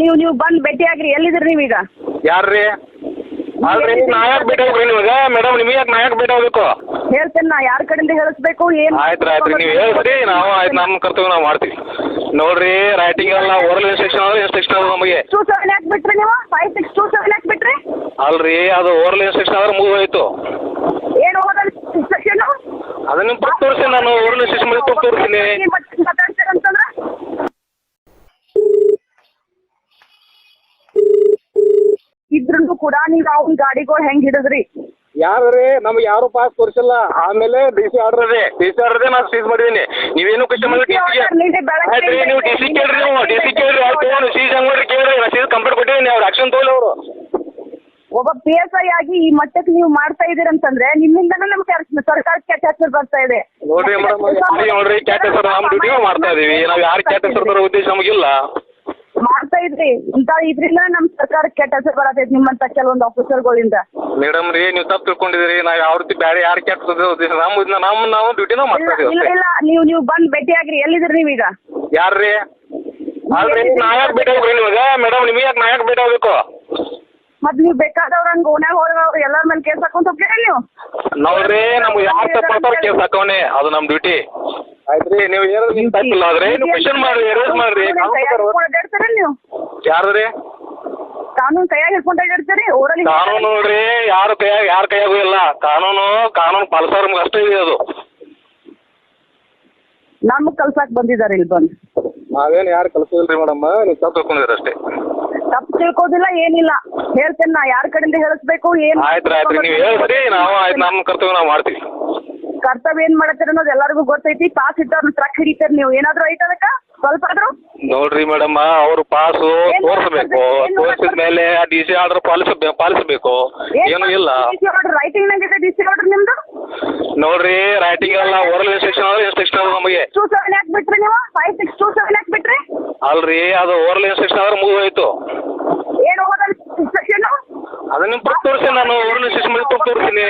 ನೀವು ನೀವು ಬಂದು ಭೇಟಿಯಾಗ್ರಿ ಎಲ್ಲಿದ್ರಿ ನೀವೀಗ? ಯಾರ್ರಿ? ಅಲ್ರಿ ನಾ ಯಾಕೆ ಆಗ್ರಿ ನಿಮಗೆ. ಮೇಡಮ್ ನಿಮಗೆ ಯಾಕೆ ನಾ ಯಾಕೆ ಭೇಟಿ ಆಗ್ಬೇಕು? ಹೇಳ್ತೇನೆ ನಾ ಯಾರ ಕಡೆಯಿಂದ ಹೇಳಿಸ್ಬೇಕು ಏನು ಆಯ್ತು ಆಯ್ತು ರೀ ನೀವು ಹೇಳ್ರಿ ನಾವು ಆಯ್ತು ನಮ್ಮ ಕರ್ತವ್ಯ ನಾವು ಮಾಡ್ತೀವಿ. ನೋಡ್ರಿ ರೈಟಿಂಗ್ ಎಲ್ಲ ಓರಲ್ ಇನ್ಸ್ಟ್ರಕ್ಷನ್ ಅಂದ್ರೆ ಇನ್ಸ್ಟ್ರಕ್ಷನ್ ಅದ ನಮಗೆ. ಟೂ ಸೆವೆನ್ ಯಾಕೆ ಬಿಟ್ರಿ ನೀವು? ಫೈವ್ ಸಿಕ್ಸ್ ಟೂ ಸೆವೆನ್ ಬಿಟ್ರಿ? ಅಲ್ರಿ ಅದು ಓರಲ್ ಇನ್ಸ್ಟ್ರಕ್ಷನ್ ಆದ್ರೆ ಮುಗಿದು ಹೋಯ್ತು. ಏನು ಹೋಗೋದಲ್ಲ ಇನ್ಸ್ಟ್ರಕ್ಷನ್ ಅದನ್ನ ತೋರಿಸಿ ನಾನು ಓರಲ್ ಇನ್ಸ್ಟ್ರಕ್ಷನ್ ಮೇಲೆ ತೋರಿಸ್ತೀನಿ ಇದ್ರೂ ಕೂಡ ನೀವ್ ಅವ್ನ ಗಾಡಿಗಳು ಹೆಂಗ್ ಹಿಡಿದ್ರಿ? ಯಾರ್ರಿ? ನಮ್ಗೆ ಯಾರು ಪಾಸ್ ತೋರಿಸಿಲ್ಲ ಆಮೇಲೆ ಡಿ ಸಿ ಆರ್ಡರ್ ಅದೇ ಡಿ ಸಿ ಆರ್ಡರ್ ನಾನು ಸೀಸ್ ಮಾಡಿದೀನಿ. ನೀವೇನು ಕ್ವಶನ್ ಮಾಡಿ ಡಿ ಸಿ ನೀವು ಡಿ ಸಿ ಕೇಳ್ರಿ ನೀವು. ಡಿ ಸಿ ಕೇಳ್ರಿ ಆಯ್ತು. ಸೀಸ್ ಹೆಂಗ್ ಮಾಡ್ರಿ ಕೇಳ್ರಿ. ನಾ ಸೀಸ್ ಕಂಪ್ಲೇಂಟ್ ಕೊಟ್ಟಿದ್ದೀನಿ ಅವ್ರು. ಆಕ್ಷನ್ ತಗೊಳ್ಳಿ ಅವರು. ಒಬ್ಬ ಪಿ ಎಸ್ ಐ ಆಗಿ ಈ ಮಟ್ಟಕ್ಕೆ ನೀವು ಮಾಡ್ತಾ ಇದೀರಂತಂದ್ರೆ ನಿಮ್ಮಿಂದ ನಮ್ಗೆ ಸರ್ಕಾರಕ್ಕೆ ಕೆಟ್ಟ ಬರ್ತಾ ಇದೆ. ನೋಡ್ರಿ ಮೇಡಮ್ ನೋಡ್ರಿ ಕ್ಯಾಟ್ ಹೆಸರು ನಮ್ಮ ಡ್ಯೂಟಿ ಮಾಡ್ತಾ ಇದೀವಿ. ನಾವು ಯಾರು ಕ್ಯಾಟ್ ಹೆಸರು ತರೋ ಉದ್ದೇಶ ನಮಗಿಲ್ಲ. ಮಾಡ್ತಾ ಇದ್ರಿ. ಇಂತ ಇದ್ರಿಂದ ನಮ್ ಸರ್ಕಾರಕ್ಕೆ ಕೆಟ್ಟ ಹೆಸರು ಬರತೈತಿ ನಿಮ್ಮಂತ ಕೆಲವೊಂದು ಆಫೀಸರ್ಗಳಿಂದ ಮೇಡಮ್ ರೀ ನೀವು ತಪ್ಪು ತಿಳ್ಕೊಂಡಿದ್ರಿ ನಾವು ಯಾವ ರೀತಿ ಬೇರೆ ಯಾರು ಕ್ಯಾಟ್ ನಮ್ ಇದನ್ನ ನಮ್ಮ ನಾವು ಡ್ಯೂಟಿನ ಮಾಡ್ತಾ ಇಲ್ಲ ಇದೀವಿ ಇಲ್ಲ ನೀವು ನೀವು ಬಂದ್ ಆಗ್ರಿ ಎಲ್ಲಿದ್ರಿ ನೀವೀಗ ಯಾರ್ರಿ? ಅಲ್ರಿ ನಾ ಯಾಕೆ ಭೇಟಿ ಆಗ್ರಿ ನಿಮಗೆ? ಮೇಡಮ್ ನಿಮಗೆ ಯಾಕೆ ನಾ ಯಾಕೆ ಭೇಟಿ ಆಗ್ಬೇಕು? ಮತ್ ನೀವು ಬೇಕಾದವ್ರ ಹಂಗ ಓನ್ಯಾಗ ಹೋದವ್ರು ಎಲ್ಲರ ಮೇಲೆ ಕೇಸ್ ಹಾಕೊಂತ ಹೋಗ್ತೀರಾ ನೀವು? ನೋಡ್ರಿ ನಮ್ಗೆ ಯಾರು ತಪ್ಪ ಕೇಸ್ ಹಾಕೋನೆ ಅದು ನಮ್ಮ ಡ್ಯೂಟಿ ಆಯ್ತು ರೀ ನೀವು ಏನಾದ್ರು ನಿಮ್ ತಪ್ಪಿಲ್ಲ ಆದ್ರೆ ನೀವು ಕ್ವಶನ್ ಮಾಡ್ರಿ ಎರೇಸ್ ಮಾಡ್ರಿ ಅಡ್ಡಾಡ್ತೀರ ನೀವು ಯಾರು ರೀ ಕಾನೂನು ಕೈಯಾಗ ಹಿಡ್ಕೊಂಡು ಅಡ್ಡಾಡ್ತೀರಿ ಓರಲ್ಲಿ ಕಾನೂನು ನೋಡ್ರಿ ಯಾರು ಕೈಯಾಗ ಯಾರ ಕೈಯಾಗೂ ಇಲ್ಲ. ಕಾನೂನು ಕಾನೂನು ಪಾಲಿಸೋರ್ ಅಷ್ಟೇ ಇದೆ ಅದು. ನಮ್ಗ್ ಕಲ್ಸಾಕ್ ಬಂದಿದ್ದಾರೆ ಇಲ್ಲಿ ಬಂದು. ನಾವೇನು ಯಾರು ಕಲ್ಸಿಲ್ರಿ ಮೇಡಮ್? ನೀವು ತಪ್ಪು ತಿಳ್ಕೊಂಡಿದ್ದೀರಿ ಅಷ್ಟೇ. ತಪ್ಪು ತಿಳ್ಕೋದಿಲ್ಲ ಏನಿಲ್ಲ. ಹೇಳ್ತೇನೆ ನಾ ಯಾರ ಕಡೆಯಿಂದ ಹೇಳಿಸ್ಬೇಕು ಏನ್ ಆಯ್ತು ಆಯ್ತು ನೀವು ಹೇಳ್ರಿ ನಾವು ಆಯ್ತು ನಮ್ಮ ಕರ್ತವ್ಯ ನಾವು ಮಾಡ್ತೀವಿ. ಕರ್ತವ್ಯ ಏನ್ ಮಾಡತ್ತೀರ ಅನ್ನೋದು ಎಲ್ಲರಿಗೂ ಗೊತ್ತೈತಿ. ಪಾಸ್ ಇದ್ದವ್ರನ್ನ ಟ್ರಕ್ ಹಿಡಿತಾರ ನೀವು? ಏನಾದ್ರು ಐತ ಅದಕ್ಕ? ಸ್ವಲ್ಪ ಆದ್ರೂ? ನೋಡ್ರಿ ಮೇಡಮ್ ಅವ್ರು ಪಾಸು ತೋರಿಸಬೇಕು. ತೋರಿಸಿದ ಮೇಲೆ ಆ ಡಿ ಸಿ ಆರ್ಡರ್ ಪಾಲಿಸ ಪಾಲಿಸಬೇಕು. ಏನು ಇಲ್ಲ. ರೈಟಿಂಗ್ ನಂಗೆ ಡಿ ಸಿ ಆರ್ಡರ್ ನಿಮ್ದು? ನೋಡ್ರಿ ರೈಟಿಂಗ್ ಎಲ್ಲ ಓರಲ್ ಇನ್ಸ್ಟ್ರಕ್ಷನ್ ಅಂದ್ರೆ ಇನ್ಸ್ಟ್ರಕ್ಷನ್ ನಮಗೆ. ಟೂ ಸೆವೆನ್ ಯಾಕೆ ಬಿಟ್ರಿ ನೀವು? ಫೈವ್ ಸಿಕ್ಸ್ ಟೂ ಸೆವೆನ್ ಯಾಕೆ ಬಿಟ್ರಿ? ಅಲ್ರಿ ಅದು ಓರಲ್ ಇನ್ಸ್ಟ್ರಕ್ಷನ್ ಆದ್ರೆ ಮುಗಿದು ಹೋಯ್ತು ಏನ್ ಹೋಗೋದಲ್ಲ ಇನ್ಸ್ಟ್ರಕ್ಷನ್ ಅದನ್ನ ತೋರಿಸಿ ನಾನು. ಓರಲ್ ಇನ್ಸ್ಟ್ರಕ್ಷನ್ ತೋರಿಸ್ತೀನಿ.